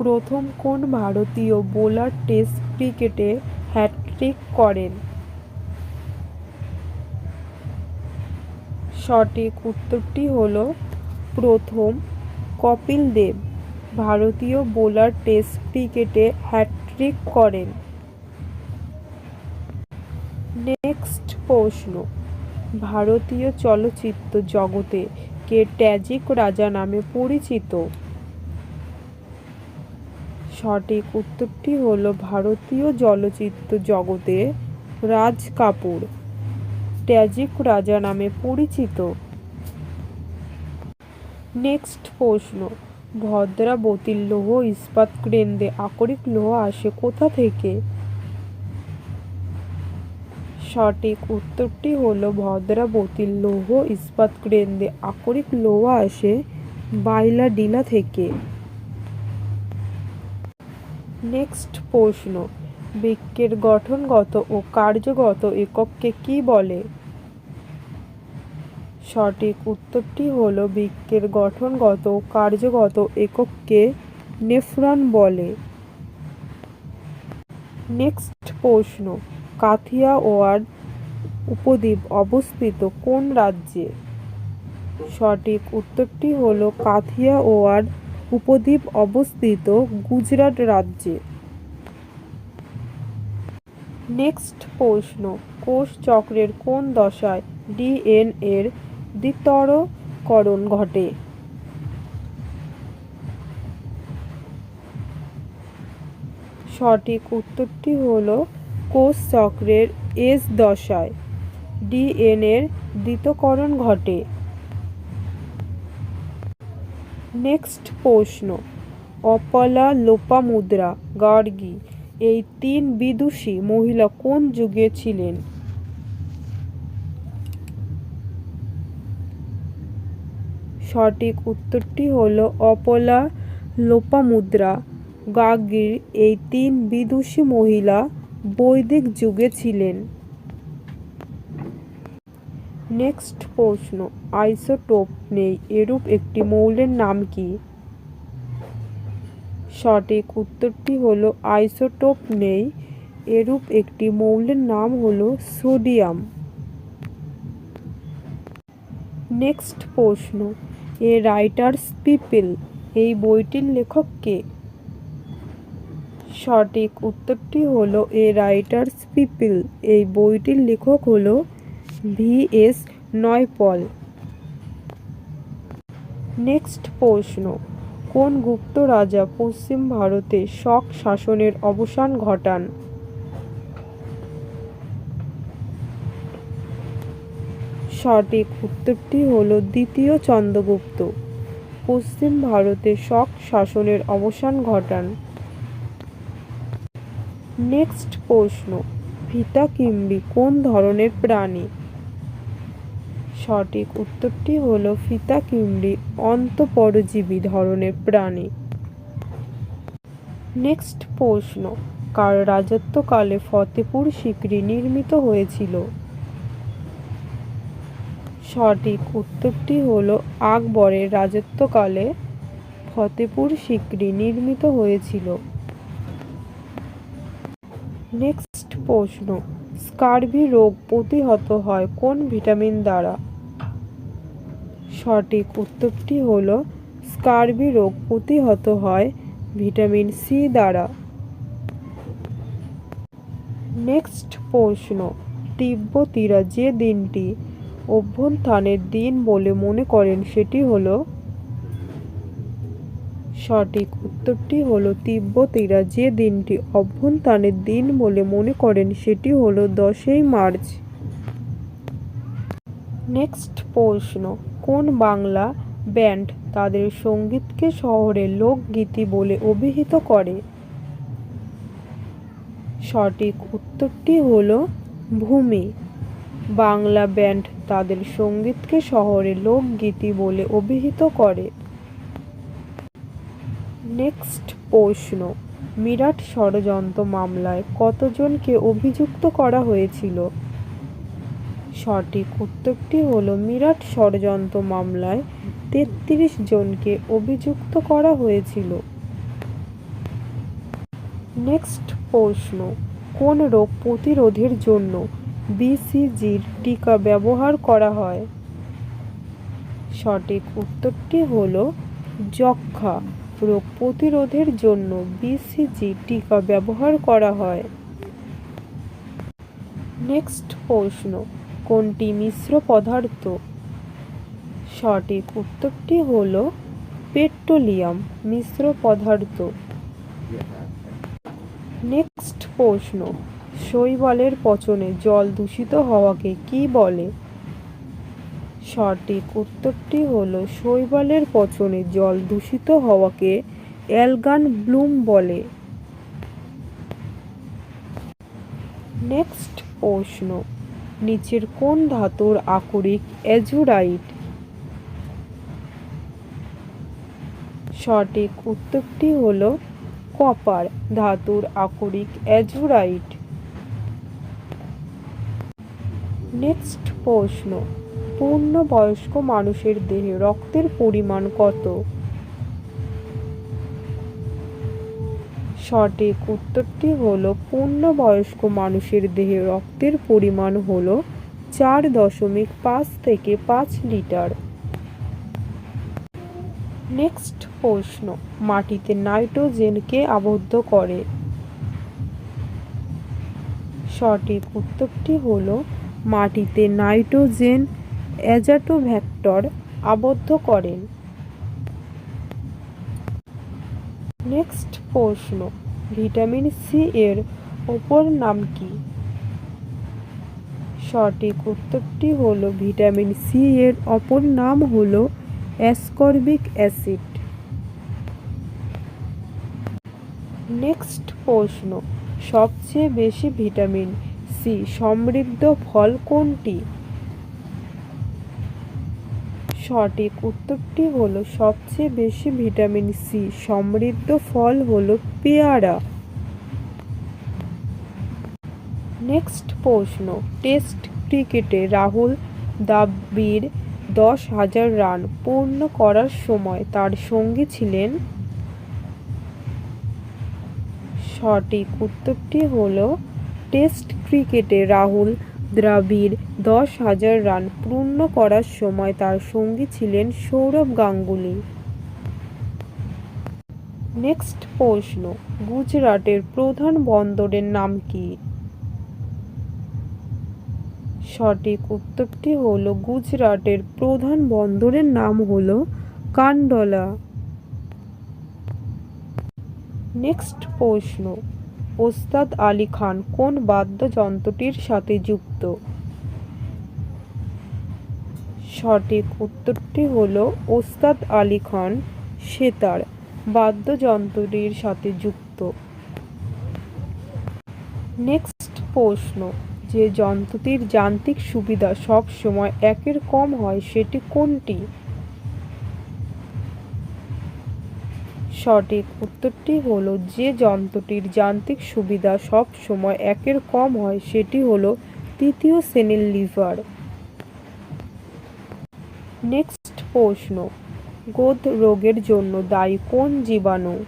প্রথম কোন ভারতীয় বোলার টেস্ট ক্রিকেটে হ্যাটট্রিক করেন? সঠিক উত্তরটি হল প্রথম কপিল দেব। ভারতীয় বোলার টেস্ট ক্রিকেটে হ্যাটট্রিক করেন। নেক্সট প্রশ্ন। ভারতীয় চলচ্চিত্র জগতে কে ট্যাজিক রাজা নামে পরিচিত? সঠিক উত্তরটি হল, ভারতীয় চলচ্চিত্র জগতে রাজ কাপুর, ট্যাজিক রাজা নামে পরিচিত। নেক্সট প্রশ্ন ভদ্রাবতীর লৌহ, ইস্পাত কেন্দ্রে আকরিক লৌহ আসে কোথা থেকে? সঠিক উত্তরটি হল ভদ্রাবতীর লৌহ, ইস্পাত কেন্দ্রে আকরিক লৌহ আসে বাইলাডিলা থেকে। নেক্সট প্রশ্ন বৃক্কের গঠনগত ও কার্যগত একককে কি বলে? সঠিক উত্তরটি হল বৃক্ষের গঠনগত ও কার্যগত একককে নেফ্রন বলে। নেক্সট প্রশ্ন, কাথিয়া ওয়ার্ড উপদ্বীপ অবস্থিত কোন রাজ্যে? সঠিক উত্তরটি হল কাথিয়া ওয়ার্ড উপদ্বীপ অবস্থিত গুজরাট রাজ্যে। নেক্সট প্রশ্ন, কোষ চক্রের কোন দশায় ডিএনএর দ্বিতরকরণ ঘটে? সঠিক উত্তরটি হল কোষ চক্রের এস দশায় ডিএনএর দ্বিতকরণ ঘটে। নেক্সট প্রশ্ন। অপলা লোপামুদ্রা গার্গী, এই তিন বিদুষী মহিলা কোন যুগে ছিলেন? সঠিক উত্তরটি হল অপলা লোপামুদ্রা গার্গীর এই তিন বিদুষী মহিলা বৈদিক যুগে ছিলেন। নেক্সট প্রশ্ন, আইসোটোপ নেই, এরূপ একটি মৌলের নাম কি? সঠিক উত্তরটি হল, আইসোটোপ নেই, এরূপ একটি মৌলের নাম হল সোডিয়াম। নেক্সট প্রশ্ন, এ রাইটার্স পিপল, এই বইটির লেখক কে? সঠিক উত্তরটি হল, এ রাইটার্স পিপল, এই বইটির লেখক হল ভি এস নয়পল নেক্সট প্রশ্ন, কোন গুপ্ত রাজা পশ্চিম ভারতে শক শাসনের অবসান ঘটান? সঠিক উত্তরটি হল দ্বিতীয় চন্দ্রগুপ্ত। পশ্চিম ভারতে শক শাসনের অবসান ঘটান। নেক্সট প্রশ্ন ফিতা কিম্বি কোন ধরনের প্রাণী? সঠিক উত্তরটি হল ফিতা কিমড়ি অন্তঃপরজীবী ধরনের প্রাণী। নেক্সট প্রশ্ন, কার রাজত্বকালে ফতেপুর সিকরি নির্মিত হয়েছিল? সঠিক উত্তরটি হল আকবরের রাজত্বকালে ফতেপুর সিকরি নির্মিত হয়েছিল। নেক্সট প্রশ্ন, স্কারভি রোগ প্রতিহত হয় কোন ভিটামিন দ্বারা? সঠিক উত্তরটি হল স্কারবি রোগ প্রতিহত হয় ভিটামিন সি দ্বারা। নেক্সট প্রশ্ন, তিব্বতীরা যে দিনটি অভ্যুত্থানের দিন বলে মনে করেন সেটি হল? সঠিক উত্তরটি হলো তিব্বতীরা যে দিনটি অভ্যুত্থানের দিন বলে মনে করেন সেটি হলো দশই মার্চ। নেক্সট প্রশ্ন কোন বাংলা ব্যান্ড তাদের সঙ্গীতকে শহরের লোকগীতি বলে অভিহিত করে? সঠিক উত্তরটি হল ভূমি। বাংলা ব্যান্ড তাদের সঙ্গীতকে শহরের লোকগীতি বলে অভিহিত করে। নেক্সট প্রশ্ন। মিরাট ষড়যন্ত্র মামলায় কতজনকে অভিযুক্ত করা হয়েছিল? সঠিক উত্তরটি হলো মিরাট ষড়যন্ত্র মামলায় তেত্রিশ জনকে অভিযুক্ত করা হয়েছিল। নেক্সট প্রশ্ন, কোন রোগ প্রতিরোধের জন্য বিসিজির টিকা ব্যবহার করা হয়? সঠিক উত্তরটি হল যক্ষা রোগ প্রতিরোধের জন্য বিসিজি টিকা ব্যবহার করা হয়। নেক্সট প্রশ্ন কোনটি মিশ্র পদার্থ? সঠিক উত্তরটি হলো পেট্রোলিয়াম মিশ্র পদার্থ। নেক্সট প্রশ্ন, শৈবালের পচনে জল দূষিত হওয়াকে কি বলে? সঠিক উত্তরটি হলো শৈবালের পচনে জল দূষিত হওয়াকে অ্যালগান ব্লুম বলে। নেক্সট প্রশ্ন নিচের কোন ধাতুর আকরিক অ্যাজুরাইট সঠিক উত্তরটি হলো কপার ধাতুর আকরিক অ্যাজুরাইট নেক্সট প্রশ্ন, পূর্ণবয়স্ক মানুষের দেহে রক্তের পরিমাণ কত? সঠিক উত্তরটি হলো পূর্ণবয়স্ক মানুষের দেহে রক্তের পরিমাণ হলো চার দশমিক পাঁচ থেকে পাঁচ লিটার। নেক্সট প্রশ্ন, মাটিতে নাইট্রোজেনকে আবদ্ধ করে? সঠিক উত্তরটি হলো মাটিতে নাইট্রোজেন অ্যাজাটোভ্যাক্টর আবদ্ধ করেন। নেক্সট প্রশ্ন, ভিটামিন সি এর অপর নাম কি? সঠিক উত্তরটি হলো ভিটামিন সি এর অপর নাম হলো অ্যাসকর্বিক অ্যাসিড। নেক্সট প্রশ্ন, সবচেয়ে বেশি ভিটামিন সি সমৃদ্ধ ফল কোনটি? সঠিক উত্তরটি হলো সবচেয়ে বেশি ভিটামিন সি সমৃদ্ধ ফল হলো পেয়ারা। নেক্সট প্রশ্ন, টেস্ট ক্রিকেটে রাহুল দ্রাবিড় দশ হাজার রান পূর্ণ করার সময় তার সঙ্গী ছিলেন? সঠিক উত্তরটি হলো টেস্ট ক্রিকেটে রাহুল দ্রাবিড় দশ হাজার রান পূর্ণ করার সময় তার সঙ্গী ছিলেন সৌরভ গাঙ্গুলি। নেক্সট প্রশ্ন, গুজরাটের প্রধান বন্দরের নাম কি? সঠিক উত্তরটি হলো গুজরাটের প্রধান বন্দরের নাম হলো কান্ডলা। নেক্সট প্রশ্ন, ওস্তাদ আলী খান কোন বাদ্যযন্ত্রটির সাথে যুক্ত? সঠিক উত্তরটি হলো ওস্তাদ আলী খান সেতার, বাদ্যযন্ত্রটির সাথে যুক্ত। নেক্সট প্রশ্ন, যে যন্ত্রটির যান্ত্রিক সুবিধা সব সময় একের কম হয় সেটি কোনটি? সঠিক উত্তরটি হলো যে যন্ত্রটির যান্ত্রিক সুবিধা সব সময় একের কম হয় সেটি হলো তৃতীয় শ্রেণির লিভার। নেক্সট প্রশ্ন, গোদ রোগের জন্য দায়ী কোন জীবাণু?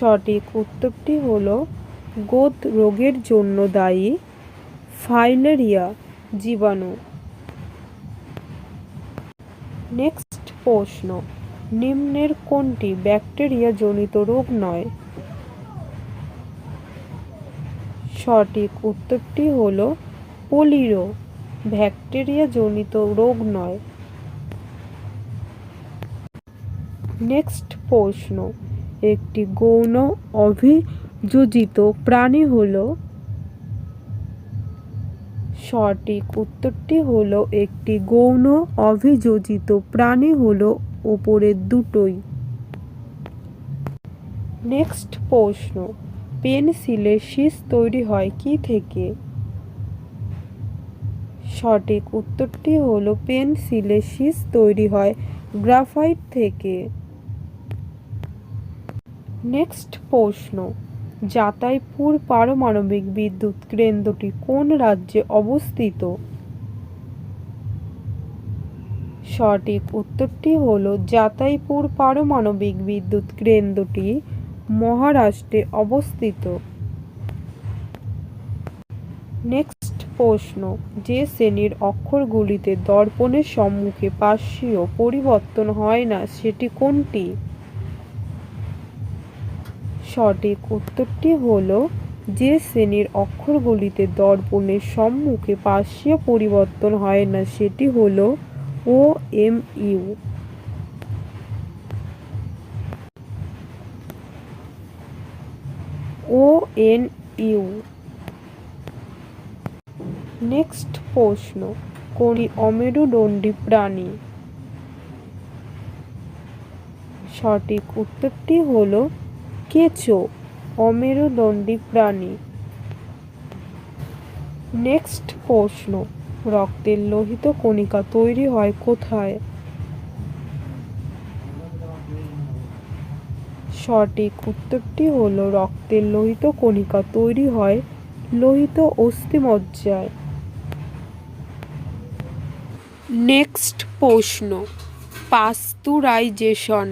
সঠিক উত্তরটি হল, গোদ রোগের জন্য দায়ী ফাইলেরিয়া জীবাণু। নেক্সট প্রশ্ন, নিম্নের কোনটি ব্যাকটেরিয়া জনিত রোগ নয়? সঠিক উত্তরটি হলো পোলিরো, ব্যাকটেরিয়া জনিত রোগ নয়। নেক্সট প্রশ্ন, একটি গৌণ অভিযোজিত প্রাণী হল, সঠিক উত্তরটি হলো একটি গৌণ অভিযোজিত প্রাণী হলো ওপরের দুটোই। নেক্সট প্রশ্ন পেনসিলের শীষ তৈরি হয় কি থেকে? সঠিক উত্তরটি হলো পেনসিলের শীষ তৈরি হয় গ্রাফাইট থেকে। নেক্সট প্রশ্ন জাতাইপুর পারমাণবিক বিদ্যুৎ কেন্দ্রটি কোন রাজ্যে অবস্থিত? সঠিক উত্তরটি হল জাতাইপুর পারমাণবিক বিদ্যুৎ কেন্দ্রটি মহারাষ্ট্রে অবস্থিত। প্রশ্ন। যে শ্রেণির অক্ষরগুলিতে দর্পণের সম্মুখে পার্শ্বীয় পরিবর্তন হয় না, সেটি কোনটি? সঠিক উত্তরটি হল, যে শ্রেণির অক্ষরগুলিতে দর্পণের সম্মুখে পার্শ্বীয় পরিবর্তন হয় না, সেটি হল O M U O N U next প্রশ্ন কোনটি অমেরুদণ্ডী প্রাণী। সঠিক উত্তরটি হলো কেঁচো অমেরুদণ্ডী প্রাণী। নেক্সট প্রশ্ন, রক্তের লোহিত কণিকা তৈরি হয় কোথায়? সঠিক উত্তরটি হলো রক্তের লোহিত কণিকা তৈরি হয় লোহিত অস্থিমজ্জায়। নেক্সট প্রশ্ন। পাস্তুরাইজেশন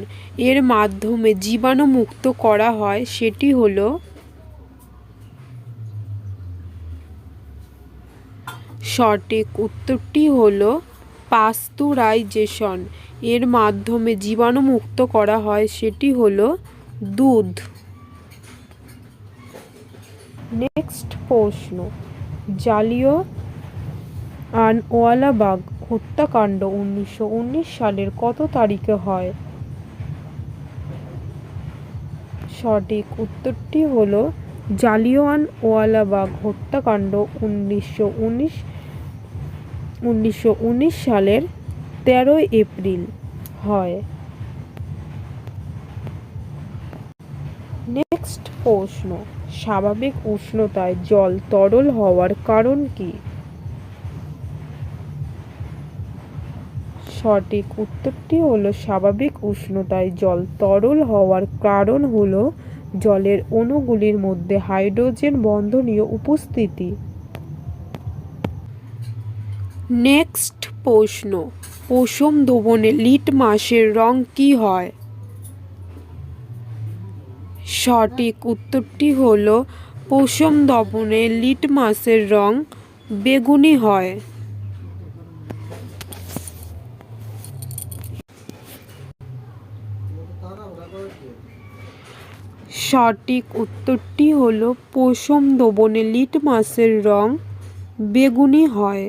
এর মাধ্যমে জীবাণু মুক্ত করা হয়, সেটি হলো সঠিক উত্তরটি হলো পাস্তুরাইজেশন। এর মাধ্যমে জীবাণু মুক্ত করা হয়, সেটি হলো দুধ। নেক্সট প্রশ্ন। জালিও আনওয়ালাবাগ হত্যাকাণ্ড উনিশশো উনিশ সালের কত তারিখে হয়? সঠিক উত্তরটি হলো জালিওয়ান ওয়ালাবাগ হত্যাকাণ্ড উনিশশো উনিশ উনিশশো উনিশ সালের তেরোই এপ্রিল হয়। নেক্সট প্রশ্ন, স্বাভাবিক উষ্ণতায় জল তরল হওয়ার কারণ কি? সঠিক উত্তরটি হলো স্বাভাবিক উষ্ণতায় জল তরল হওয়ার কারণ হলো জলের অণুগুলির মধ্যে হাইড্রোজেন বন্ধনীয় উপস্থিতি। নেক্সট প্রশ্ন, পশম দোবনে লিটমাসের রং কি হয়? সঠিক উত্তরটি হলো পশম দবনে লিটমাসের রং বেগুনি হয়। সঠিক উত্তরটি হলো পশম দোবনে লিটমাসের রং বেগুনি হয়।